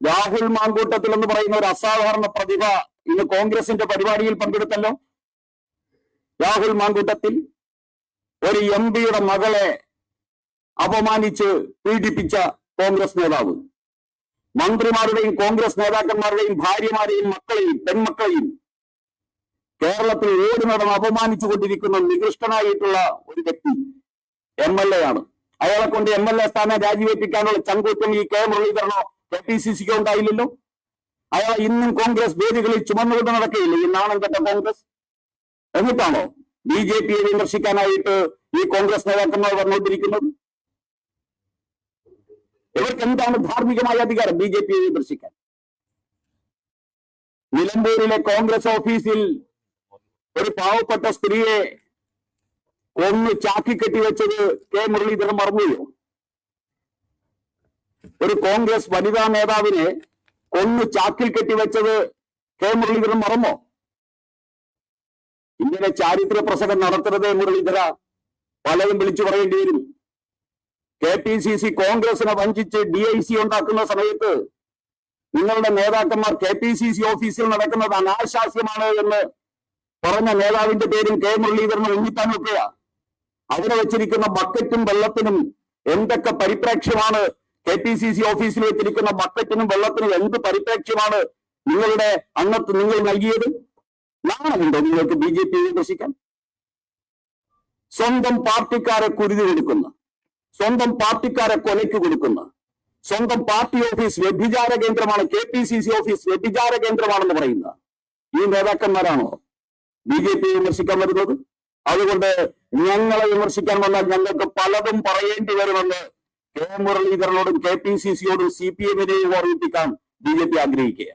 രാഹുൽ മാങ്കൂട്ടത്തിൽ എന്ന് പറയുന്ന ഒരു അസാധാരണ പ്രതിഭ ഇന്ന് കോൺഗ്രസിന്റെ പരിപാടിയിൽ പങ്കെടുത്തല്ലോ. രാഹുൽ മാങ്കൂട്ടത്തിൽ ഒരു എം പിയുടെ മകളെ അപമാനിച്ച് പീഡിപ്പിച്ച കോൺഗ്രസ് നേതാവ്. മന്ത്രിമാരുടെയും കോൺഗ്രസ് നേതാക്കന്മാരുടെയും ഭാര്യമാരെയും മക്കളെയും പെൺമക്കളെയും കേരളത്തിൽ ഓടി നടന്ന് അപമാനിച്ചു കൊണ്ടിരിക്കുന്ന നികൃഷ്ടനായിട്ടുള്ള ഒരു വ്യക്തി എം എൽ എ ആണ്. അയാളെ കൊണ്ട് എം എൽ എ സ്ഥാനം രാജിവെപ്പിക്കാനുള്ള ചങ്കൂറ്റം ഈ കെ മുരളീധരനോ കെ പി സി സിക്ക് ഉണ്ടായില്ലല്ലോ. അയാൾ ഇന്നും കോൺഗ്രസ് വേദികളിൽ ചുമന്നുകൊണ്ട് നടക്കുകയില്ല? ഈ നാണം കെട്ട കോൺഗ്രസ്? എന്നിട്ടാണോ ബി ജെ പിയെ വിമർശിക്കാനായിട്ട് ഈ കോൺഗ്രസ് നേതാക്കന്മാർ വന്നുകൊണ്ടിരിക്കുന്നത്? ഇവർക്ക് എന്താണ് ധാർമ്മികമായ അധികാരം ബി ജെ പിയെ വിമർശിക്കാൻ? നിലമ്പൂരിലെ കോൺഗ്രസ് ഓഫീസിൽ ഒരു പാവപ്പെട്ട സ്ത്രീയെ ഒന്ന് ചാക്കി കെട്ടിവെച്ചത് കെ മുരളീധരൻ മറന്നുയോ ഒരു കോൺഗ്രസ് വനിതാ നേതാവിനെ കൊന്നു ചാക്കിൽ കെട്ടിവെച്ചത് കെ മുരളീധരൻ മറന്നോ? ഇങ്ങനെ ചാരിത്ര പ്രസംഗം നടത്തരുത് മുരളീധര. പലരും വിളിച്ചു പറയേണ്ടി വരും. കെ പി സി സി കോൺഗ്രസിനെ വഞ്ചിച്ച് ഡി ഐ സി ഉണ്ടാക്കുന്ന സമയത്ത് നിങ്ങളുടെ നേതാക്കന്മാർ കെ പി സി സി ഓഫീസിൽ നടക്കുന്നത് അനാശാസ്യമാണ് എന്ന് പറഞ്ഞ നേതാവിന്റെ പേരും കെ മുരളീധരനും ഉണ്ണിത്താൻ നോക്കുക അവിടെ വെച്ചിരിക്കുന്ന ബക്കറ്റും വെള്ളത്തിനും എന്തൊക്കെ പരിപ്രേക്ഷ്യമാണ് കെ പി സി സി ഓഫീസിൽ വെച്ചിരിക്കുന്ന ബക്കറ്റിനും വെള്ളത്തിനും എന്ത് പരിപ്രേക്ഷ്യമാണ് നിങ്ങളുടെ അന്നത്ത് നിങ്ങൾ നൽകിയത്? നാണമുണ്ടോ നിങ്ങൾക്ക് ബി ജെ പി വിമർശിക്കാൻ? സ്വന്തം പാർട്ടിക്കാരെ കുരുതി കൊടുക്കുന്ന സ്വന്തം പാർട്ടിക്കാരെ കൊലയ്ക്ക് കൊടുക്കുന്ന സ്വന്തം പാർട്ടി ഓഫീസ് വ്യഭിചാര കേന്ദ്രമാണ് K P C C office വ്യഭിചാര കേന്ദ്രമാണെന്ന് പറയുന്ന ഈ നേതാക്കന്മാരാണോ ബി ജെ പി വിമർശിക്കാൻ വരുന്നത്? അതുകൊണ്ട് ഞങ്ങളെ വിമർശിക്കാൻ വന്നാൽ ഞങ്ങൾക്ക് പലതും പറയേണ്ടി വരുമെന്ന് കെ മുരളീധരനോടും കെ പി സി സിയോടും സി പി എമ്മിനെയും ഓർമ്മിപ്പിക്കാൻ ബി ജെ പി ആഗ്രഹിക്കുക